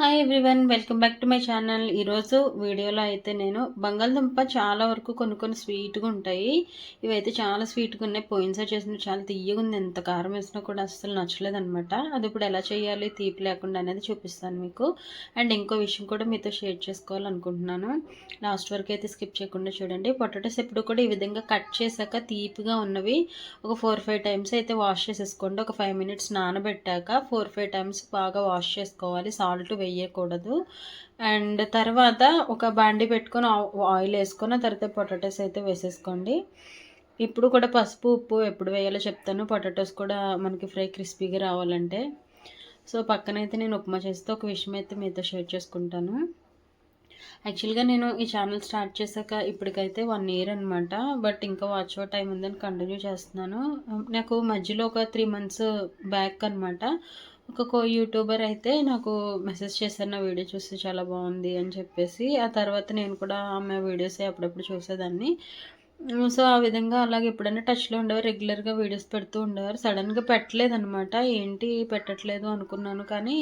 Hi everyone welcome back to my channel ఈరోజు వీడియోలో అయితే నేను బంగాళదుంప చాలా వరకు కొన్ని కొన్ని స్వీట్గా ఉంటాయి. ఇవైతే చాలా స్వీట్గా ఉన్నాయి. పోయినసారి చేసిన చాలా తీయగా ఉంది. ఎంత కారం వేసినా కూడా అసలు నచ్చలేదు అనమాట అది ఇప్పుడు ఎలా చేయాలి తీపి లేకుండా అనేది చూపిస్తాను మీకు. అండ్ ఇంకో విషయం కూడా మీతో షేర్ చేసుకోవాలనుకుంటున్నాను. లాస్ట్ వరకు అయితే స్కిప్ చేయకుండా చూడండి. పొటాటోస్ ఎప్పుడు కూడా ఈ విధంగా కట్ చేశాక తీపిగా ఉన్నవి ఒక ఫోర్ ఫైవ్ టైమ్స్ అయితే వాష్ చేసేసుకోండి. ఒక ఫైవ్ మినిట్స్ నానబెట్టాక ఫోర్ ఫైవ్ టైమ్స్ బాగా వాష్ చేసుకోవాలి. సాల్ట్ వేయకూడదు. అండ్ తర్వాత ఒక బాండి పెట్టుకొని ఆయిల్ వేసుకొని తర్వాత పొటాటోస్ అయితే వేసేసుకోండి. ఇప్పుడు కూడా పసుపు ఉప్పు ఎప్పుడు వేయాలో చెప్తాను. పొటాటోస్ కూడా మనకి ఫ్రై క్రిస్పీగా రావాలంటే. సో పక్కనైతే నేను ఉప్మా చేస్తే. ఒక విషయం అయితే మీతో షేర్ చేసుకుంటాను. యాక్చువల్గా నేను ఈ ఛానల్ స్టార్ట్ చేశాక ఇప్పటికైతే వన్ ఇయర్ అనమాట బట్ ఇంకా వాచ్ టైం ఉందని కంటిన్యూ చేస్తున్నాను. నాకు మధ్యలో ఒక త్రీ మంత్స్ బ్యాక్ అనమాట ఒక కో యూట్యూబర్ అయితే నాకు మెసేజ్ చేశారు నా వీడియో చూస్తే చాలా బాగుంది అని చెప్పేసి. ఆ తర్వాత నేను కూడా ఆమె వీడియోస్ అప్పుడప్పుడు చూసేదాన్ని. సో ఆ విధంగా అలాగే ఎప్పుడైనా టచ్లో ఉండేవారు రెగ్యులర్గా వీడియోస్ పెడుతూ ఉండేవారు. సడన్గా పెట్టలేదనమాట ఏంటి పెట్టట్లేదు అనుకున్నాను కానీ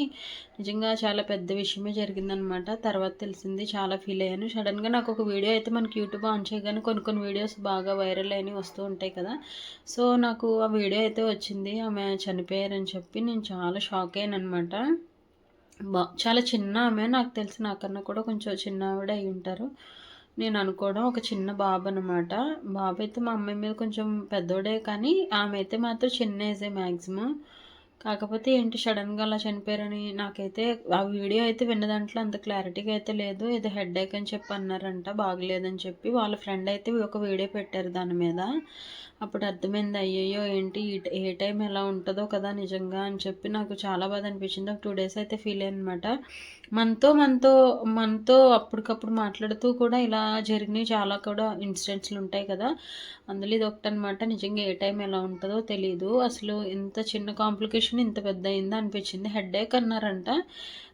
నిజంగా చాలా పెద్ద విషయమే జరిగిందనమాట తర్వాత తెలిసింది చాలా ఫీల్ అయ్యాను. సడన్గా నాకు ఒక వీడియో అయితే మనకి యూట్యూబ్ ఆన్ చేయగానే కొన్ని కొన్ని వీడియోస్ బాగా వైరల్ అయినవి వస్తూ ఉంటాయి కదా. సో నాకు ఆ వీడియో అయితే వచ్చింది. ఆమె చనిపోయారని చెప్పి నేను చాలా షాక్ అయ్యాను అనమాట బా చాలా చిన్న ఆమె. నాకు తెలిసి నాకన్నా కూడా కొంచెం చిన్న ఆవిడ అయి ఉంటారు. నేను అనుకోవడం ఒక చిన్న బాబు అనమాట బాబు అయితే మా అమ్మాయి మీద కొంచెం పెద్దోడే కానీ ఆమె అయితే మాత్రం చిన్న ఏజే మ్యాక్సిమం కాకపోతే ఏంటి సడన్గా అలా చనిపోయారని నాకైతే ఆ వీడియో అయితే విన్న దాంట్లో అంత క్లారిటీగా అయితే లేదు. ఏదో హెడ్ ఏక్ అని చెప్పి అన్నారంట బాగలేదని చెప్పి వాళ్ళ ఫ్రెండ్ అయితే ఒక వీడియో పెట్టారు దాని మీద. అప్పుడు అర్థమైంది అయ్యయ్యో ఏంటి ఏ టైం ఎలా ఉంటుందో కదా నిజంగా అని చెప్పి నాకు చాలా బాధ అనిపించింది. ఒక టూ డేస్ అయితే ఫీల్ అయ్యనమాట. మనతో మనతో మనతో అప్పటికప్పుడు మాట్లాడుతూ కూడా ఇలా జరిగినవి చాలా కూడా ఇన్సిడెంట్స్లు ఉంటాయి కదా. అందులో ఇది ఒకటి అనమాట నిజంగా ఏ టైం ఎలా ఉంటుందో తెలియదు అసలు ఇంత చిన్న కాంప్లికేషన్ ఇంత పెద్ద అయిందా అనిపించింది. హెడ్ ఏక్ అన్నారంట.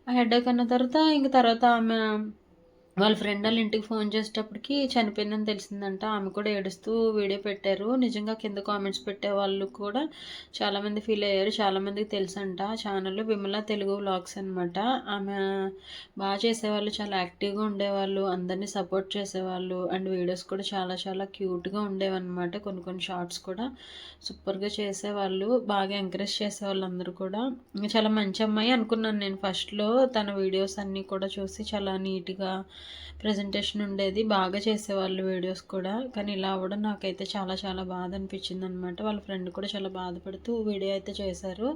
ఆ హెడ్ ఏక్ అన్న తర్వాత ఇంక తర్వాత ఆమె వాళ్ళ ఫ్రెండ్ వాళ్ళ ఇంటికి ఫోన్ చేసేటప్పటికి చనిపోయిందని తెలిసిందంట. ఆమె కూడా ఏడుస్తూ వీడియో పెట్టారు. నిజంగా కింద కామెంట్స్ పెట్టే వాళ్ళు కూడా చాలామంది ఫీల్ అయ్యారు. చాలామందికి తెలుసంట. ఛానల్ విమల తెలుగు వ్లాగ్స్ అనమాట ఆమె బాగా చేసేవాళ్ళు చాలా యాక్టివ్గా ఉండేవాళ్ళు అందరినీ సపోర్ట్ చేసేవాళ్ళు అండ్ వీడియోస్ కూడా చాలా చాలా క్యూట్గా ఉండేవన్నమాట కొన్ని కొన్ని షార్ట్స్ కూడా సూపర్గా చేసేవాళ్ళు బాగా ఎంకరేజ్ చేసేవాళ్ళు అందరూ కూడా. చాలా మంచి అమ్మాయి అనుకున్నాను నేను ఫస్ట్లో తన వీడియోస్ అన్నీ కూడా చూసి చాలా నీట్గా ప్రజెంటేషన్ ఉండేది. బాగా చేసేవాళ్ళు వీడియోస్ కూడా. కానీ ఇలా అవ్వడం నాకైతే చాలా చాలా బాధ అనిపించింది అనమాట వాళ్ళ ఫ్రెండ్ కూడా చాలా బాధపడుతూ వీడియో అయితే చేశారు.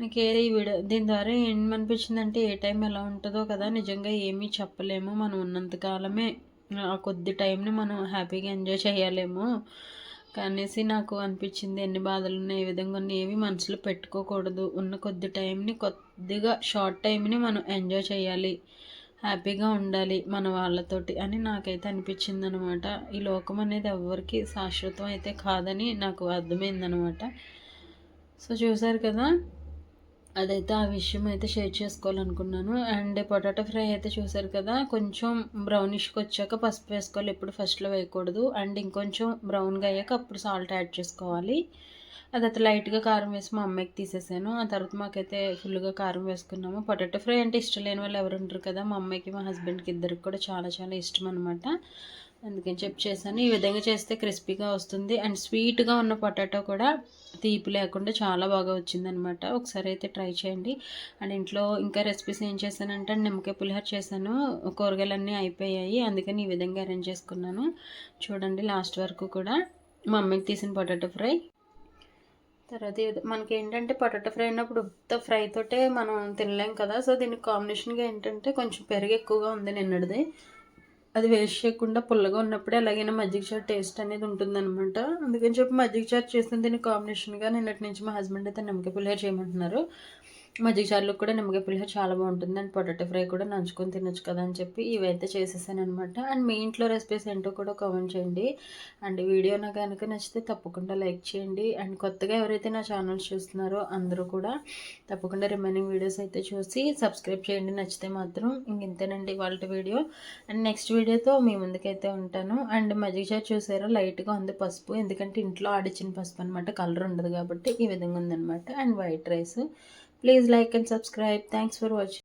నాకు ఏ ఈ వీడియో దీని ద్వారా ఏమనిపించిందంటే ఏ టైం ఎలా ఉంటుందో కదా నిజంగా ఏమీ చెప్పలేము. మనం ఉన్నంతకాలమే ఆ కొద్ది టైంని మనం హ్యాపీగా ఎంజాయ్ చేయాలేమో. కనేసి నాకు అనిపించింది ఎన్ని బాధలు ఉన్నాయి ఏ విధంగా ఉన్నాయి ఏవి మనసులో పెట్టుకోకూడదు. ఉన్న కొద్ది టైంని కొద్దిగా షార్ట్ టైంని మనం ఎంజాయ్ చేయాలి. హ్యాపీగా ఉండాలి మన వాళ్ళతోటి అని నాకైతే అనిపించింది అనమాట ఈ లోకం అనేది ఎవరికి శాశ్వతం అయితే కాదని నాకు అర్థమైందనమాట. సో చూసారు కదా అదైతే ఆ విషయం అయితే షేర్ చేసుకోవాలనుకున్నాను. అండ్ పొటాటో ఫ్రై అయితే చూసారు కదా కొంచెం బ్రౌనిష్కి వచ్చాక పసుపు వేసుకోవాలి ఎప్పుడు ఫస్ట్లో వేయకూడదు. అండ్ ఇంకొంచెం బ్రౌన్గా అయ్యాక అప్పుడు సాల్ట్ యాడ్ చేసుకోవాలి. అది అయితే లైట్గా కారం వేసి మా అమ్మాయికి తీసేసాను. ఆ తర్వాత మాకైతే ఫుల్గా కారం వేసుకున్నాము. పొటాటో ఫ్రై అంటే ఇష్టం లేని వాళ్ళు ఎవరు ఉంటారు కదా. మా అమ్మాయికి మా హస్బెండ్కి ఇద్దరికి కూడా చాలా చాలా ఇష్టం అనమాట అందుకని చెప్పి చేశాను. ఈ విధంగా చేస్తే క్రిస్పీగా వస్తుంది. అండ్ స్వీట్గా ఉన్న పొటాటో కూడా తీపి లేకుండా చాలా బాగా వచ్చిందనమాట ఒకసారి అయితే ట్రై చేయండి. అండ్ ఇంట్లో ఇంకా రెసిపీస్ ఏం చేశానంటే నిమ్మకాయ పులిహోర చేశాను. కూరగాయలన్నీ అయిపోయాయి. అందుకని ఈ విధంగా అరేంజ్ చేసుకున్నాను. చూడండి లాస్ట్ వరకు కూడా మా అమ్మాయికి తీసిన పొటాటో ఫ్రై. తర్వాత మనకి ఏంటంటే పొటాటో ఫ్రై అయినప్పుడు ఉత్త ఫ్రై తోటే మనం తినలేం కదా. సో దీనికి కాంబినేషన్గా ఏంటంటే కొంచెం పెరుగు ఎక్కువగా ఉంది నిన్నటిది. అది వేస్ట్ చేయకుండా పుల్లగా ఉన్నప్పుడే అలాగైనా మజ్జిగ చారు టేస్ట్ అనేది ఉంటుందన్నమాట. అందుకని చెప్పి మజ్జిగ చారు చేసిన దీని కాంబినేషన్గా నిన్నటి నుంచి మా హస్బెండ్ అయితే నిమ్మకాయ పులిహోర చేయమంటున్నారు. మజ్జిగ చారులకు కూడా నిమ్మకాయ పులిహోర చాలా బాగుంటుంది. అండ్ పొటాటో ఫ్రై కూడా నంచుకొని తినొచ్చు కదా అని చెప్పి ఇవైతే చేసేసాను అనమాట అండ్ మీ ఇంట్లో రెసిపీస్ ఏంటో కూడా కామెంట్ చేయండి. అండ్ వీడియో నాకు కనుక నచ్చితే తప్పకుండా లైక్ చేయండి. అండ్ కొత్తగా ఎవరైతే నా ఛానల్స్ చూస్తున్నారో అందరూ కూడా తప్పకుండా రిమైనింగ్ వీడియోస్ అయితే చూసి సబ్స్క్రైబ్ చేయండి. నచ్చితే మాత్రం ఇంతేనండి వాళ్ళ వీడియో అండ్ నెక్స్ట్ వీడియోతో మీ ముందుకైతే ఉంటాను. అండ్ మజ్జిగ చారు చూసారో? లైట్గా ఉంది పసుపు. ఎందుకంటే ఇంట్లో ఆడిచ్చిన పసుపు అనమాట కలర్ ఉండదు కాబట్టి ఈ విధంగా ఉందనమాట and white rice Please like and subscribe. Thanks for watching.